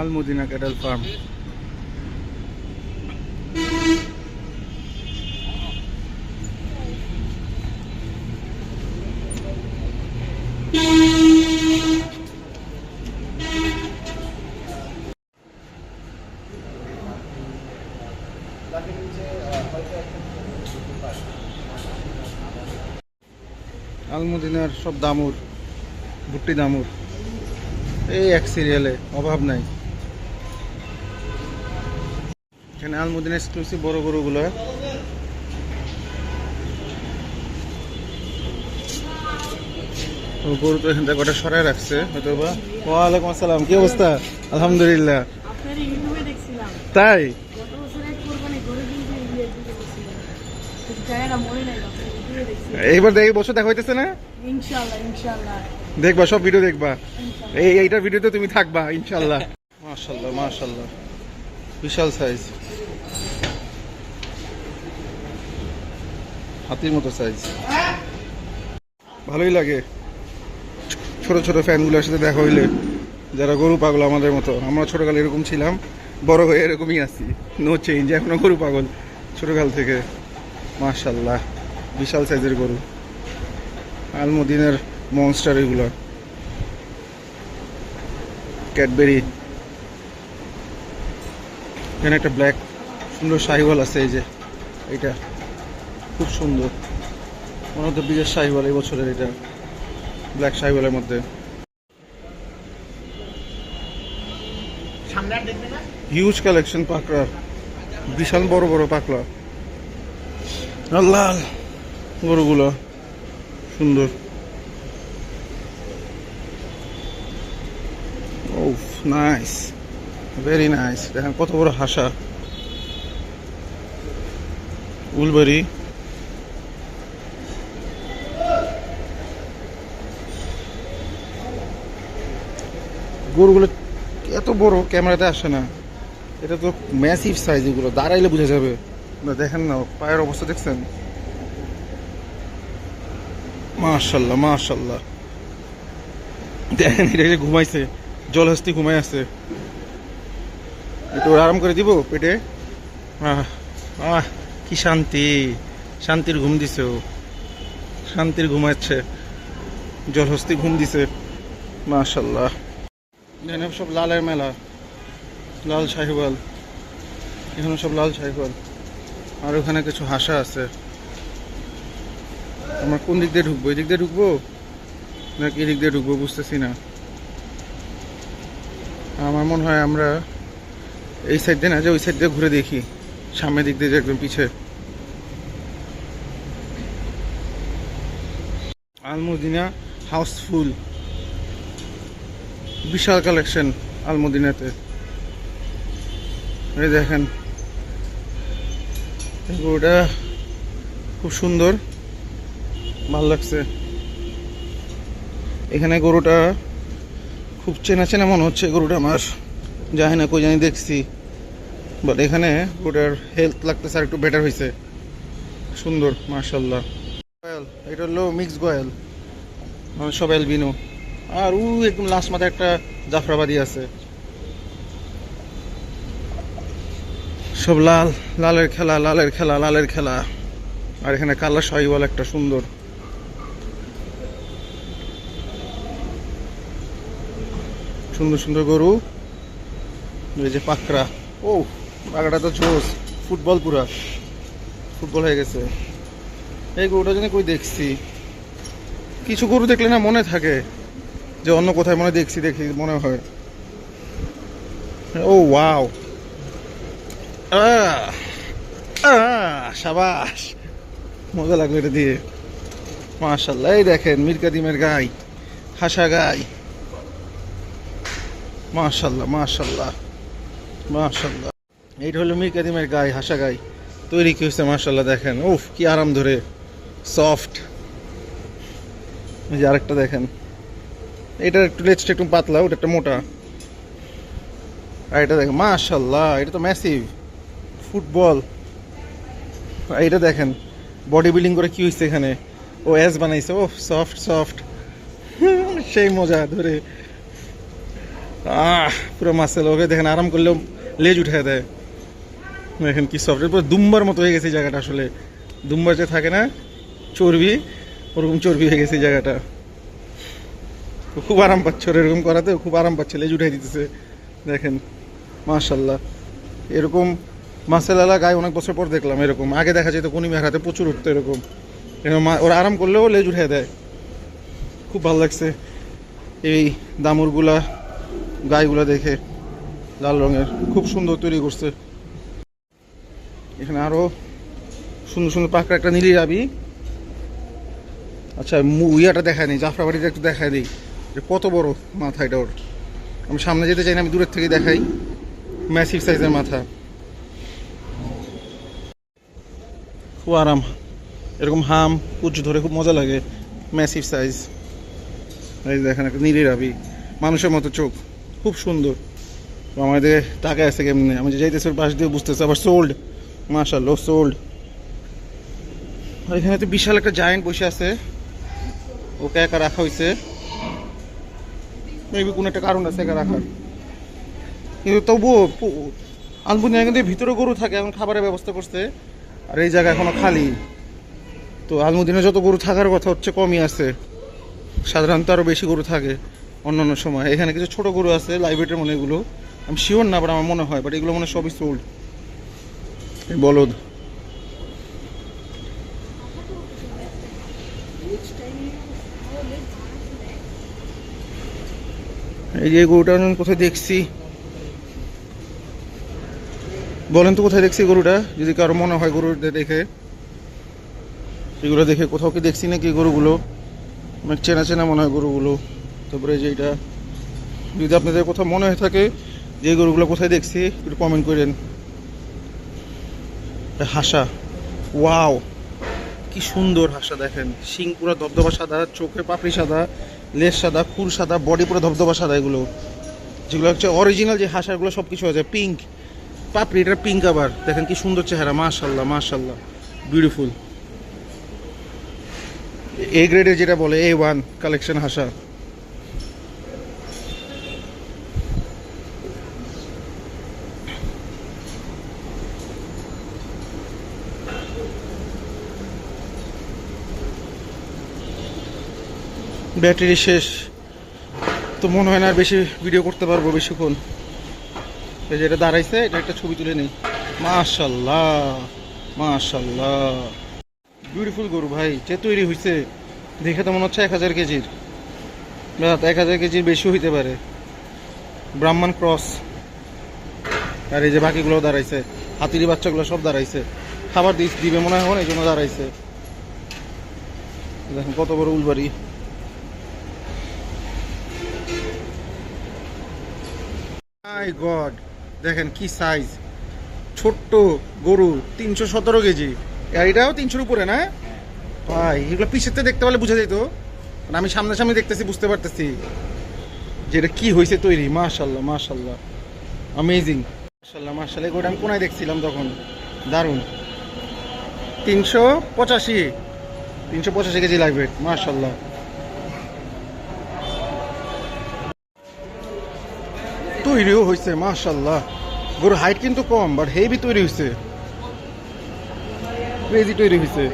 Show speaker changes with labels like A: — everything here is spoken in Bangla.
A: আলমুদিনা ক্যাটেল ফার্ম। আলমুদিনার সব দামুর ভুট্টি দামুর। এই এক সিরিয়ালে অভাব নাই। এখানে আলমুদিন এক্সক্লুসিভ বড় গরুগুলো। গরু তো এখান থেকে কটা সরাই রাখছে হয়তো বা ওয়ালাইকুম আসসালাম কি অবস্থা? আলহামদুলিল্লাহ। তাই? এইবার দেখি বছর দেখা হইতেছে না?
B: ইনশাআল্লাহ ইনশাআল্লাহ।
A: দেখবা সব ভিডিও দেখবা। এই এইটার ভিডিওতে তুমি থাকবা ইনশাল্লাহ মাশাল্লাহ মাশাল্লাহ বিশাল সাইজ হাতির মতো সাইজ ভালোই লাগে। ছোট ছোট ফ্যানগুলোর সাথে দেখা হইলে যারা গরু পাগল আমাদের মতো। আমরা ছোটকালে এরকম ছিলাম, বড় হয়ে এরকমই আছি। নো চেঞ্জ এখনও গরু পাগল। ছোটকাল থেকে মাশাল্লাহ বিশাল সাইজের গরু। আলমদিনের মনস্টার এগুলো। ক্যাডবেরি এখানে একটা ব্ল্যাক সুন্দর শাহিওয়াল আছে এই যে এটা খুব সুন্দর। মনে হতো বিগের শাহিওয়াল এই বছরের এটা ব্ল্যাক শাহিওয়ালের মধ্যে। হিউজ কালেকশন পাকড়ার বিশাল বড় বড় পাকড়া। লাল গরুগুলো। সুন্দর। ওফ নাইস ভেরি নাইস দেখেন কত বড় হাসা। উলবারি। গরুগুলো এত বড়, ক্যামেরাতে আসে না। এটা তো ম্যাসিভ সাইজ এগুলো, দাঁড়াইলে বোঝা যাবে। না, দেখেন না, পায়ের অবস্থা দেখছেন? মাশাল্লাহ মাশাল্লাহ। দেখেন, এটা ঘুমাইছে, জলহস্তি ঘুমাই আছে। একটু আরাম করে দিব পেটে? আহ, কি শান্তি। শান্তির ঘুম দিছে ও। শান্তির ঘুমাচ্ছে। জলহস্তি ঘুম দিছে। মাশাল্লাহ। এখানে সব লালের মেলা। লাল শাহিওয়াল। এখানে সব লাল শাহিওয়াল। আর ওখানে কিছু হাসা আছে। আমরা কোন দিক দিয়ে ঢুকবো? এই দিক দিয়ে ঢুকবো? নাকি এদিক দিয়ে ঢুকবো বুঝতেছি না। আমার মনে হয় আমরা এই সাইড দিয়ে না, যে ওই সাইড দিয়ে ঘুরে দেখি। সামনের দিক দিয়ে যে একদম পিছে। Almadina house full. বিশাল কালেকশন আলমদিনাতে। এই দেখেন। গরুটা খুব সুন্দর। ভালো লাগছে। এখানে গরুটা খুব চেনা চেনা মনে হচ্ছে গরুটা আমার। জানি না কই জানি দেখছি। বাট এখানে গরুটার হেলথ লাগতেছে আর একটু বেটার হয়েছে সুন্দর মার্শাল্লাহ গয়াল এটা হলো মিক্স গয়াল মানে সব অ্যালবিনো আর উ একদম লাস্ট মাথায় একটা জাফরাবাদি আছে। সব লাল, লালের খেলা লালের খেলা লালের খেলা। আর এখানে কালা শাহিওয়াল একটা সুন্দর। সুন্দর সুন্দর গরু। এই যে পাকড়া। ও পাকড়া তো জোস ফুটবল পুরা। ফুটবল হয়ে গেছে। এই গরুটা যেন কই দেখছি। কিছু গরু দেখলে না মনে থাকে। যে অন্য কোথায় মনে দেখছি, দেখি, মনে হয়। ও, ওয়াও। সাবাস। মজা লাগল এটা দিয়ে। মাশাল্লাহ এই দেখেন, মীর কাদিমের গাই, হাসা গাই। মাশাল্লাহ মাশাল্লাহ মাশাল্লাহ এইটা হলো মীর কাদিমের গাই, হাসা গাই। তৈরি কি হয়েছে মাশাল্লাহ দেখেন। উফ, কি আরাম ধরে। সফট। এই যে আরেকটা দেখেন। এটার একটু লেজটা একটু পাতলা, ওটা একটা মোটা। আর এটা দেখেন মাশাল্লাহ এটা তো ম্যাসিভ ফুটবল। আর এটা দেখেন বডি বিল্ডিং করে কি হয়েছে এখানে? ও অ্যাস বানাইছে ও সফট সফট সেই মজা ধরে। আহ, পুরো মাসেল ওকে দেখেন, আরাম করলেও লেজ উঠে দেয়। দেখেন কি সফট পুরো দুম্বার মতো হয়ে গেছে জায়গাটা আসলে। দুম্বার যে থাকে না, চর্বি, ওরকম চর্বি হয়ে গেছে জায়গাটা। খুব আরাম পাচ্ছে এরকম করাতে খুব আরাম পাচ্ছে, লেজ উঠাই দিতেছে। দেখেন মাশাল্লাহ এরকম মাসেলালা গায়ে অনেক বছর পর দেখলাম এরকম। আগে দেখা যেত কোনি মেহারাতে প্রচুর উঠতো এরকম। ওরা আরাম করলেও লেজ উঠে দেয়। খুব ভালো লাগছে। এই দামুরগুলা গায়েগুলা দেখে লাল রঙের খুব সুন্দর তৈরি করছে। এখানে আরও সুন্দর সুন্দর পাকড়া একটা নীলি রাবি। আচ্ছা ইয়াটা দেখায় নি জাফরাবাড়িটা একটু দেখায় দিই। যে কত বড় মাথা এটা ওর। আমি সামনে যেতে চাই না, আমি দূরের থেকে দেখাই। ম্যাসিভ সাইজের মাথা। খুব আরাম। এরকম হাম, কুচ ধরে খুব মজা লাগে। ম্যাসিভ সাইজ এই দেখেন একটা নীলি রাবি মানুষের মতো চোখ। খুব সুন্দর। আমাদের টাকা আছে কেমনি? আমি যে যাইতেছি ওর পাশ দিয়ে বুঝতেছি, আবার সোল্ড মাশাল্লাহ সোল্ড এখানে তো বিশাল একটা জায়েন্ট বসে আছে। ওকে একা রাখা হয়েছে মেবি কোনো একটা কারণ আছে রাখার। কিন্তু তবুও আলবুনিয়া কিন্তু ভিতরে গরু থাকে এখন খাবারের ব্যবস্থা করছে। আর এই জায়গা এখনও খালি। তো আলমুদিনে যত গরু থাকার কথা হচ্ছে, কমই আছে। সাধারণত আরও বেশি গরু থাকে অন্যান্য সময়। এখানে কিছু ছোট গরু আছে লাইব্রেরির মনে এগুলো। আমি শিওর না বাট আমার মনে হয় বাট এগুলো মনে সবই সোল্ড বলদ। এই যে গরুটা কোথায় দেখছি? বলেন তো কোথায় দেখছি গরুটা? যদি কারও মনে হয় গরু দেখে। এগুলো দেখে কোথাও কি দেখছি নাকি গরুগুলো? অনেক চেনা চেনা মনে হয় গরুগুলো। তারপরে যে এটা যদি আপনাদের কোথাও মনে হয়ে থাকে যে গরুগুলো কোথায় দেখছি, একটু কমেন্ট করেন। হাসা। ওয়াও কি সুন্দর হাসা দেখেন। শিং পুরো ধবধবা সাদা, চোখে পাপড়ি সাদা। লেজ সাদা ফুল সাদা বডি পুরো ধবধবা সাদা এগুলো। যেগুলো হচ্ছে অরিজিনাল যে হাসারগুলো সব কিছু আছে পিঙ্ক পাপড়ি, এটা পিঙ্ক আবার। দেখেন কি সুন্দর চেহারা, মাশাল্লাহ মাশাল্লাহ। বিউটিফুল এ গ্রেডের যেটা বলে এ ওয়ান কালেকশন হাসা। ব্যাটারি শেষ। তো মনে হয় না আর বেশি ভিডিও করতে পারব বেশিক্ষণ। এই যে এটা দাঁড়াইছে, এটা একটা ছবি তুলে নেই। মাশাল্লাহ মাশাল্লাহ। বিউটিফুল গরু ভাই, যে তৈরি হয়েছে দেখে তো মনে হচ্ছে এক হাজার কেজির। এক হাজার কেজির বেশি হইতে পারে। ব্রাহ্মণ ক্রস। আর এই যে বাকিগুলো দাঁড়াইছে, হাতির বাচ্চাগুলো সব দাঁড়াইছে। খাবার দিবে মনে হয়, এই জন্য দাঁড়াইছে। দেখেন কত বড় উলবাড়ি। মাই গড, দেখেন কি সাইজ ছোট্ট গরু, তিনশো সতেরো কেজি। এটাও তিনশোর উপরে না? ভাই, এগুলো পিছেতে দেখতে পারলে বুঝা যেত। মানে আমি সামনাসামনি দেখতেছি, বুঝতে পারতেছি যে এটা কি হয়েছে তৈরি। মাশাল্লাহ মাশাল্লাহ অ্যামেজিং মাশাল্লাহ মাশাল্লাহ এগুলো আমি কোনায় দেখছিলাম তখন। দারুণ। তিনশো পঁচাশি। তিনশো পঁচাশি কেজি লাগবে মাশাল্লাহ তৈরিও হয়েছে মাশাল্লাহ গরুর হাইট কিন্তু কম বাট হেভি তৈরি হয়েছে ক্রেজি তৈরি হয়েছে